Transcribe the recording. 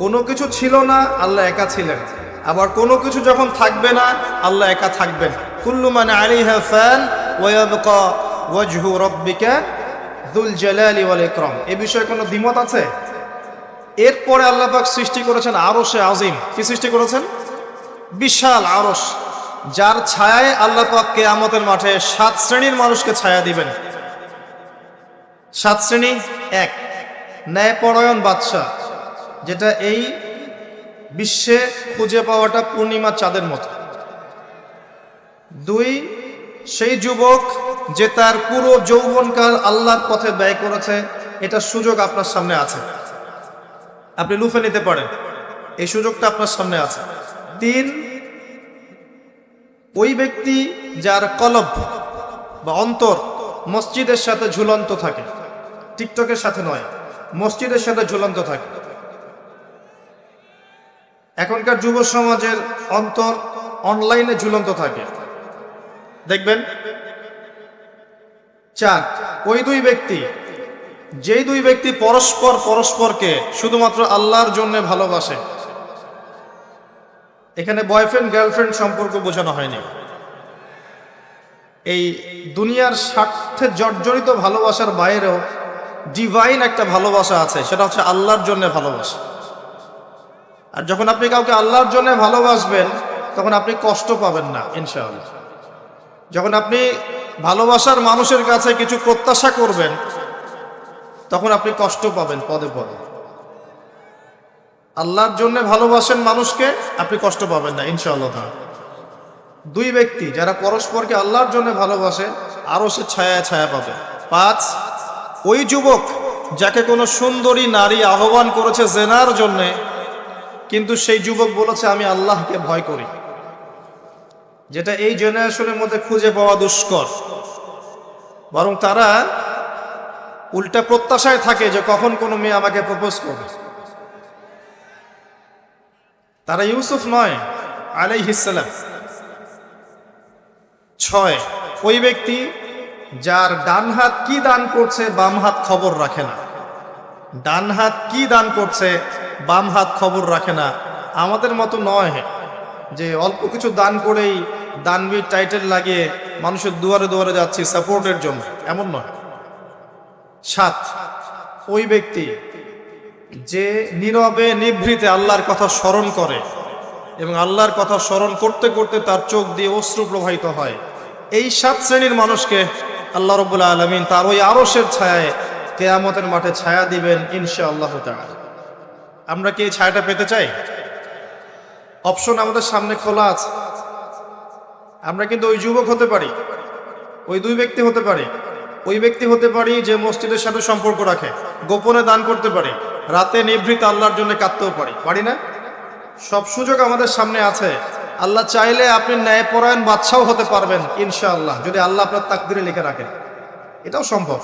কোনো কিছু ছিল না, আল্লাহ একা ছিলেন। আবার কোনো কিছু যখন থাকবে না, আল্লাহ একা থাকবেন। কুল্লু মানে আলিহা ফ্যান ওয়াবকা ওয়াজহু রব্বিকা দুল জালালি ওয়াল ইকরাম। এ বিষয়ে কোনো দ্বিমত আছে? এরপরে আল্লাহ পাক সৃষ্টি করেছেন আরশে আজিম। কি সৃষ্টি করেছেন? বিশাল আরশ, যার ছায়ায় আল্লাহ পাক কেয়ামতের মাঠে সাত শ্রেণির মানুষকে ছায়া দিবেন। সাত শ্রেণি, এক। ন্যায়পরায়ণ বাদশাহ। যেটা এই বিশ্বে খুঁজে পাওয়াটা পূর্ণিমা চাঁদের মতো। দুই, সেই যুবক যে তার পুরো যৌবনকাল আল্লাহর পথে ব্যয় করেছে, এটা সুযোগ আপনার সামনে আছে। আপনি লুফে নিতে পারেন, এই সুযোগটা আপনার সামনে আছে। তিন, ওই ব্যক্তি যার কলব বা অন্তর মসজিদের সাথে ঝুলন্ত থাকে। টিকটকের সাথে নয়, মসজিদের সাথে ঝুলন্ত থাকে। এখনকার যুব সমাজের অন্তর অনলাইনে ঝুলন্ত থাকে। দেখবেন, চার, ওই দুই ব্যক্তি, যেই দুই ব্যক্তি পরস্পর পরস্পরকে শুধুমাত্র আল্লাহর জন্য ভালোবাসে, এখানে বয়ফ্রেন্ড গার্লফ্রেন্ড সম্পর্ক বোঝানো হয়নি। এই দুনিয়ার স্বার্থে জর্জরিত ভালোবাসার বাইরেও ডিভাইন একটা ভালোবাসা আছে, সেটা হচ্ছে আল্লাহর জন্য ভালোবাসা। আর যখন আপনি কাউকে আল্লাহর জন্য ভালোবাসবেন, তখন আপনি কষ্ট পাবেন না, ইনশাআল্লাহ। যখন আপনি ভালোবাসার মানুষের কাছে কিছু প্রত্যাশা করবেন, তখন আপনি কষ্ট পাবেন পদে পদে। আল্লাহর জন্য ভালোবাসেন মানুষকে, আপনি কষ্ট পাবেন না, ইনশাআল্লাহ। দুই ব্যক্তি যারা পরস্পরকে আল্লাহর জন্য ভালোবাসে, আরও সে ছায়া ছায়া পাবে। পাঁচ, ওই যুবক যাকে কোনো সুন্দরী নারী আহ্বান করেছে জেনার জন্যে কিন্তু সেই যুবক বলেছে, আমি আল্লাহকে ভয় করি। যেটা এই জেনারেশনের মধ্যে খুঁজে পাওয়া দুষ্কর। বরং তারা উল্টা প্রত্যাশায় থাকে যে কখন কোনো মেয়ে আমাকে প্রপোজ করবে। তারা ইউসুফ নয় আলাইহিসালাম ছয়, ওই ব্যক্তি যার ডান হাত কি দান করছে, বাম হাত খবর রাখে না। ডান হাত কি দান করছে, বাম হাত খবর রাখে না। আমাদের মতো নয় যে অল্প কিছু দান করেই দানবীর টাইটেল লাগিয়ে মানুষের দুয়ারে দুয়ারে যাচ্ছি সাপোর্টের জন্য। এমন নয়। সাত, ওই ব্যক্তি যে নীরবে, নিভৃতে আল্লাহর কথা স্মরণ করে এবং আল্লাহর কথা স্মরণ করতে করতে তার চোখ দিয়ে অশ্রু প্রবাহিত হয়। এই সাত শ্রেণির মানুষকে আল্লাহ রবুল্লা আলমিন তার ওই আরসের ছায়ায় কেয়ামতের মাঠে ছায়া দিবেন ইনশা আল্লাহ আমরা কি এই ছায়াটা পেতে চাই? অপশন আমাদের সামনে খোলা আছে। আমরা কিন্তু ওই যুবক হতে পারি, ওই দুই ব্যক্তি হতে পারি। ওই ব্যক্তি হতে পারি যে মসজিদের সাথে সম্পর্ক রাখে, গোপনে দান করতে পারি, রাতে নিভৃত আল্লাহর জন্য কাঁদতেও পারি। পারি না? সব সুযোগ আমাদের সামনে আছে। আল্লাহ চাইলে আপনি ন্যায়পরায়ণ বাদশাও হতে পারবেন ইনশাআল্লাহ, যদি আল্লাহ আপনার তাকদিরে লিখে রাখেন। এটাও সম্ভব।